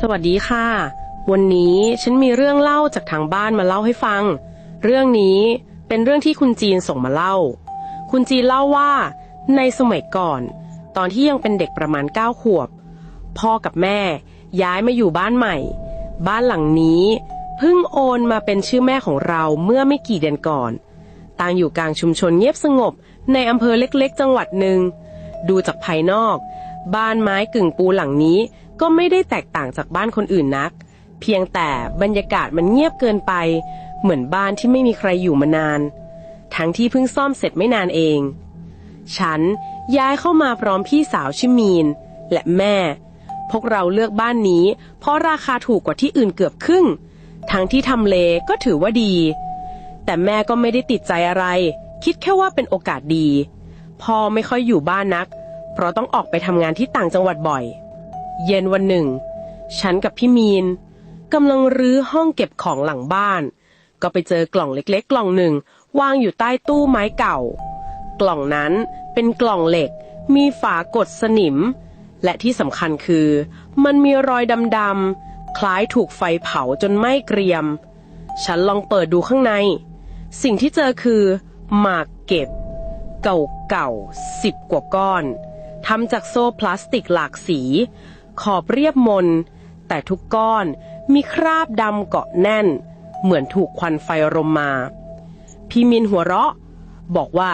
สวัสดีค่ะ วันนี้ฉันมีเรื่องเล่าจากทางบ้านมาเล่าให้ฟัง เรื่องนี้เป็นเรื่องที่คุณจีนส่งมาเล่า คุณจีนเล่าว่า ในสมัยก่อน ตอนที่ยังเป็นเด็กประมาณเก้าขวบ พ่อกับแม่ย้ายมาอยู่บ้านใหม่ บ้านหลังนี้เพิ่งโอนมาเป็นชื่อแม่ของเราเมื่อไม่กี่เดือนก่อนตั้งอยู่กลางชุมชนเงียบสงบ ในอำเภอเล็กๆ จังหวัดหนึ่ง ดูจากภายนอก บ้านไม้กึ่งปูหลังนี้ ก็ไม่ได้แตกต่างจากบ้านคนอื่นนัก เพียงแต่บรรยากาศมันเงียบเกินไป เหมือนบ้านที่ไม่มีใครอยู่มานาน ทั้งที่เพิ่งซ่อมเสร็จไม่นานเอง ฉันย้ายเข้ามาพร้อมพี่สาวชื่อมีน และแม่ พวกเราเลือกบ้านนี้ เพราะราคาถูกกว่าที่อื่นเกือบครึ่ง ทั้งที่ทำเลก็ถือว่าดี แต่แม่ก็ไม่ได้ติดใจอะไร คิดแค่ว่าเป็นโอกาสดี พ่อไม่ค่อยอยู่บ้านนัก เพราะต้องออกไปทำงานที่ต่างจังหวัดบ่อย เย็นวันหนึ่ง ฉันกับพี่มีนกำลังรื้อห้องเก็บของหลังบ้าน ก็ไปเจอกล่องเล็กๆ กล่องหนึ่งวางอยู่ใต้ตู้ไม้เก่า กล่องนั้นเป็นกล่องเหล็ก มีฝากดสนิม และที่สำคัญคือ มันมีรอยดำๆคล้ายถูกไฟเผาจนไหม้เกรียม ฉันลองเปิดดูข้างใน สิ่งที่เจอคือหมากเก็บ เก่าๆสิบกว่าก้อนทำจากโซ่พลาสติกหลากสี ขอบเรียบมน แต่ทุกก้อนมีคราบดำเกาะแน่น เหมือนถูกควันไฟรมมา พี่มินหัวเราะ บอกว่า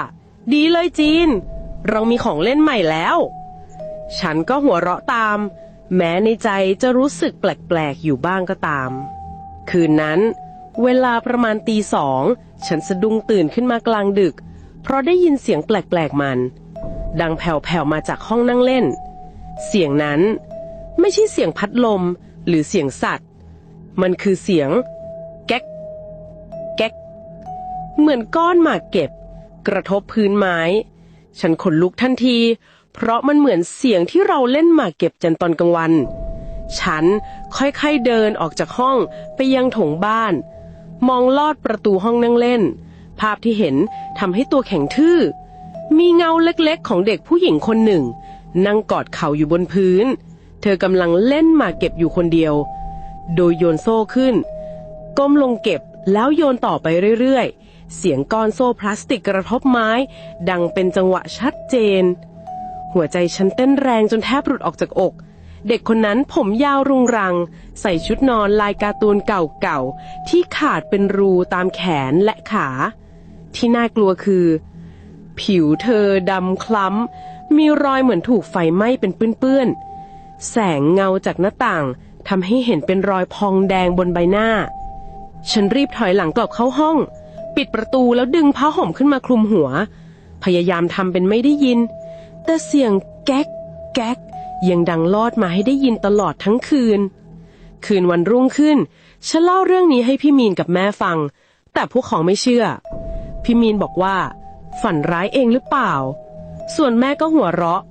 ดีเลยจีน เรามีของเล่นใหม่แล้ว ฉันก็หัวเราะตาม แม้ในใจจะรู้สึกแปลกๆอยู่บ้างก็ตาม คืนนั้น เวลาประมาณตีสองฉันสะดุ้งตื่นขึ้นมากลางดึก เพราะได้ยินเสียงแปลกๆมัน ดังแผ่วๆมาจากห้องนั่งเล่น เสียงนั้น ไม่ใช่เสียงพัดลมหรือเสียงสัตว์ มันคือเสียง แก๊ก แก๊ก เหมือนก้อนหมากเก็บ กระทบพื้นไม้ ฉันขนลุกทันที เพราะมันเหมือนเสียงที่เราเล่นหมากเก็บจันตอนกลางวัน ฉันค่อยๆเดินออกจากห้องไปยังถงบ้าน มองลอดประตูห้องนั่งเล่น ภาพที่เห็นทำให้ตัวแข็งทื่อ มีเงาเล็กๆของเด็กผู้หญิงคนหนึ่ง นั่งกอดเข่าอยู่บนพื้น เธอกำลังเล่นหมากเก็บอยู่คนเดียว โดยโยนโซ่ขึ้น ก้มลงเก็บแล้วโยนต่อไปเรื่อยๆ เสียงก้อนโซ่พลาสติกกระทบไม้ ดังเป็นจังหวะชัดเจน หัวใจฉันเต้นแรงจนแทบหลุดออกจากอก เด็กคนนั้นผมยาวรุงรัง ใส่ชุดนอนลายการ์ตูนเก่าๆ ที่ขาดเป็นรูตามแขนและขา ที่น่ากลัวคือ ผิวเธอดำคล้ำมีรอยเหมือนถูกไฟไหม้เป็นเปื้อนๆ แสงเงาจากหน้าต่างทำให้เห็นเป็นรอยพองแดงบนใบหน้า ฉันรีบถอยหลังกลับเข้าห้อง ปิดประตูแล้วดึงผ้าห่มขึ้นมาคลุมหัว พยายามทำเป็นไม่ได้ยิน แต่เสียงแก๊ก แก๊ก ยังดังลอดมาให้ได้ยินตลอดทั้งคืน คืนวันรุ่งขึ้น ฉันเล่าเรื่องนี้ให้พี่มีนกับแม่ฟัง แต่พวกเขาไม่เชื่อ พี่มีนบอกว่า ฝันร้ายเองหรือเปล่า ส่วนแม่ก็หัวเราะ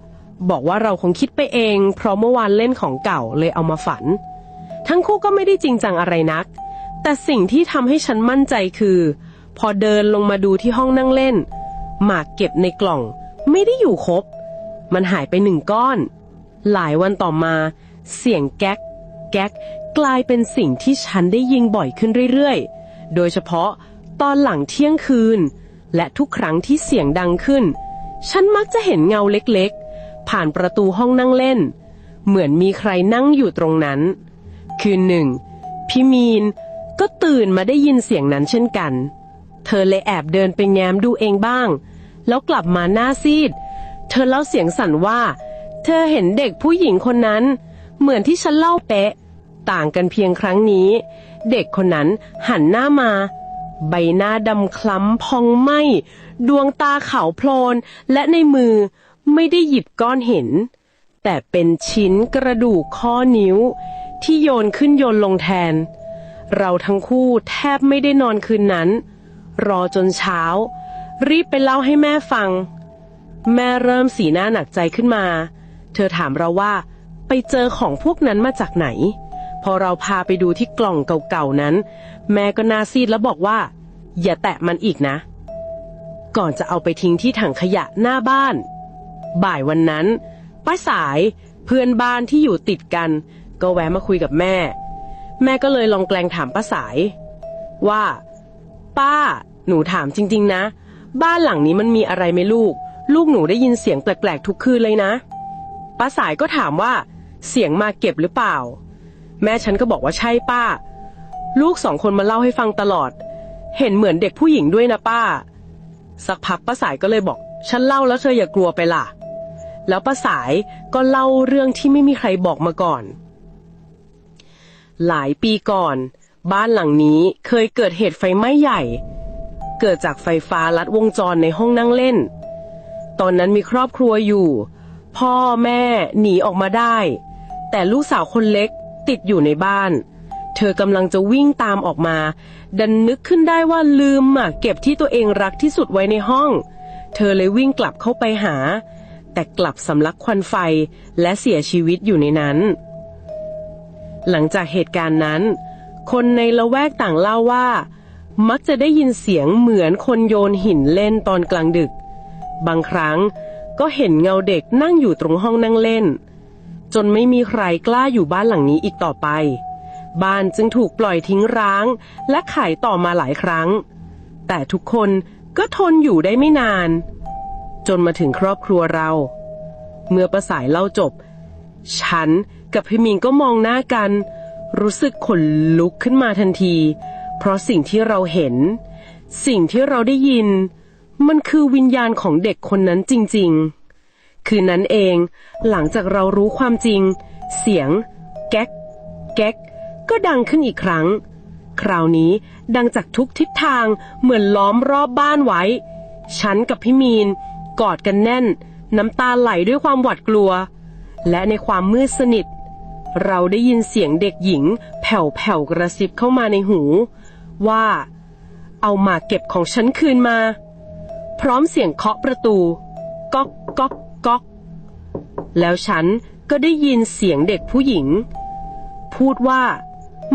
บอกว่าเราคงคิดไปเอง เพราะเมื่อวานเล่นของเก่าเลยเอามาฝัน ทั้งคู่ก็ไม่ได้จริงจังอะไรนัก แต่สิ่งที่ทำให้ฉันมั่นใจคือ พอเดินลงมาดูที่ห้องนั่งเล่น หมากเก็บในกล่อง ไม่ได้อยู่ครบ มันหายไปหนึ่งก้อน หลายวันต่อมา เสียงแก๊ก แก๊ก กลายเป็นสิ่งที่ฉันได้ยิงบ่อยขึ้นเรื่อยๆ โดยเฉพาะตอนหลังเที่ยงคืน และทุกครั้งที่เสียงดังขึ้น ฉันมักจะเห็นเงาเล็กๆ ผ่านประตูห้องนั่งเล่น เหมือนมีใครนั่งอยู่ตรงนั้น คืนหนึ่ง พี่มีนก็ตื่นมาได้ยินเสียงนั้นเช่นกัน เธอเลยแอบเดินไปแง้มดูเองบ้าง แล้วกลับมาหน้าซีด เธอเล่าเสียงสั่นว่า เธอเห็นเด็กผู้หญิงคนนั้น เหมือนที่ฉันเล่าเป๊ะ ต่างกันเพียงครั้งนี้ เด็กคนนั้นหันหน้ามา ใบหน้าดำคล้ำพองไหมดวงตาขาวโพลนและในมือ ไม่ได้หยิบก้อนเห็นแต่เป็นชิ้นกระดูกข้อนิ้ว ที่โยนขึ้นโยนลงแทน เราทั้งคู่แทบไม่ได้นอนคืนนั้น รอจนเช้า รีบไปเล่าให้แม่ฟัง แม่เริ่มสีหน้าหนักใจขึ้นมา เธอถามเราว่า ไปเจอของพวกนั้นมาจากไหน พอเราพาไปดูที่กล่องเก่าๆนั้น แม่ก็หน่าซีดแล้วบอกว่า อย่าแตะมันอีกนะ ก่อนจะเอาไปทิ้งที่ถังขยะหน้าบ้าน บ่ายวันนั้น ป้าสายเพื่อนบ้านที่อยู่ติดกัน ก็แวะมาคุยกับแม่ แม่ก็เลยลองแกล้งถามป้าสาย ว่า ป้า หนูถามจริง ๆ นะ บ้านหลังนี้มันมีอะไรไหมลูก ลูกหนูได้ยินเสียงแปลกๆทุกคืนเลยนะป้าสายก็ถามว่า เสียงมาเก็บหรือเปล่า แม่ฉันก็บอกว่าใช่ป้า ลูกสองคนมาเล่าให้ฟังตลอด เห็นเหมือนเด็กผู้หญิงด้วยนะป้า สักพักป้าสายก็เลยบอก ฉันเล่าแล้วเธออย่ากลัวไปล่ะ แล้วป้าสายก็เล่าเรื่องที่ไม่มีใครบอกมาก่อน หลายปีก่อน บ้านหลังนี้เคยเกิดเหตุไฟไหม้ใหญ่ เกิดจากไฟฟ้าลัดวงจรในห้องนั่งเล่น ตอนนั้นมีครอบครัวอยู่ พ่อแม่หนีออกมาได้ แต่ลูกสาวคนเล็กติดอยู่ในบ้าน เธอกำลังจะวิ่งตามออกมา ดันนึกขึ้นได้ว่าลืมหมากเก็บที่ตัวเองรักที่สุดไว้ในห้องเเธอเลยวิ่งกลับเข้าไปหา แต่กลับสำลักควันไฟและเสียชีวิตอยู่ในนั้น หลังจากเหตุการณ์นั้น คนในละแวกต่างเล่าว่า มักจะได้ยินเสียงเหมือนคนโยนหินเล่นตอนกลางดึก บางครั้งก็เห็นเงาเด็กนั่งอยู่ตรงห้องนั่งเล่น จนไม่มีใครกล้าอยู่บ้านหลังนี้อีกต่อไป บ้านจึงถูกปล่อยทิ้งร้าง และขายต่อมาหลายครั้ง แต่ทุกคน ก็ทนอยู่ได้ไม่นาน จนมาถึงครอบครัวเรา เมื่อประสายเล่าจบ ฉันกับพี่มิงก็มองหน้ากัน รู้สึกขนลุกขึ้นมาทันที เพราะสิ่งที่เราเห็น สิ่งที่เราได้ยิน มันคือวิญญาณของเด็กคนนั้นจริง ๆ คืนนั้นเองหลังจากเรารู้ความจริง เสียง แก๊ก แก๊ก ก็ดังขึ้นอีกครั้ง คราวนี้ดังจากทุกทิศทางเหมือนล้อมรอบบ้านไว้ ฉันกับพี่มีน กอดกันแน่น น้ำตาไหลด้วยความหวาดกลัว และในความมืดสนิท เราได้ยินเสียงเด็กหญิง แผ่วๆกระซิบเข้ามาในหู ว่า เอามาเก็บของฉันคืนมา พร้อมเสียงเคาะประตู ก๊อกก๊อกก๊อก แล้วฉันก็ได้ยินเสียงเด็กผู้หญิง พูดว่า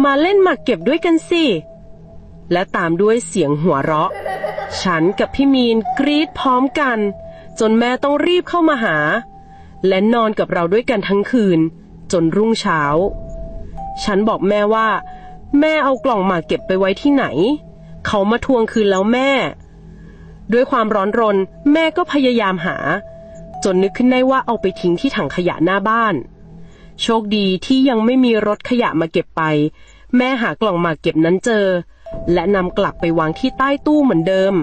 มาเล่นหมากเก็บด้วยกันสิ และตามด้วยเสียงหัวเราะ ฉันกับพี่มีนกรีดพร้อมกัน จนแม่ต้องรีบเข้ามาหา และนอนกับเราด้วยกันทั้งคืน จนรุ่งเช้า ฉันบอกแม่ว่า แม่เอากล่องหมากเก็บไปไว้ที่ไหน เขามาทวงคืนแล้วแม่ ด้วยความร้อนรน แม่ก็พยายามหา จนนึกขึ้นได้ว่าเอาไปทิ้งที่ถังขยะหน้าบ้าน โชคดีที่ยังไม่มีรถขยะมาเก็บไป แม่หากล่องมาเก็บนั้นเจอ และนำกลับไปวางที่ใต้ตู้เหมือนเดิม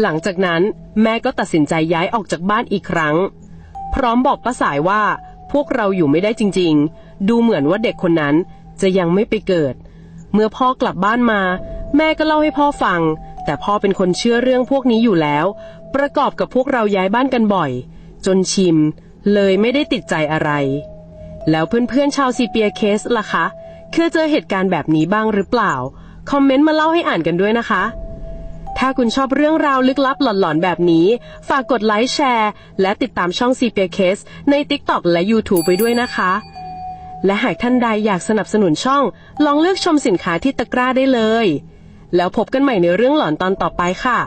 หลังจากนั้นแม่ก็ตัดสินใจย้ายออกจากบ้านอีกครั้ง พร้อมบอกป้าสายว่าพวกเราอยู่ไม่ได้จริง ๆ ดูเหมือนว่าเด็กคนนั้นจะยังไม่ไปเกิด เมื่อพ่อกลับบ้านมา แม่ก็เล่าให้พ่อฟัง แต่พ่อเป็นคนเชื่อเรื่องพวกนี้อยู่แล้ว ประกอบกับพวกเราย้ายบ้านกันบ่อย จนชิม เลยไม่ได้ติดใจอะไร แล้วเพื่อนๆชาวซีเปียเคสล่ะคะ เคยเจอเหตุการณ์แบบนี้บ้างหรือเปล่า คอมเมนต์มาเล่าให้อ่านกันด้วยนะคะ ถ้าคุณชอบเรื่องราวลึกลับหลอนๆ แบบนี้ ฝากกดไลค์แชร์ และติดตามช่อง c p Case ใน TikTok และ YouTube ไปด้วยนะคะ และหากท่านใดอยากสนับสนุนช่อง ลองเลือกชมสินค้าที่ตะกร้าได้เลย แล้วพบกันใหม่ในเรื่องหลอนตอนต่อไปค่ะ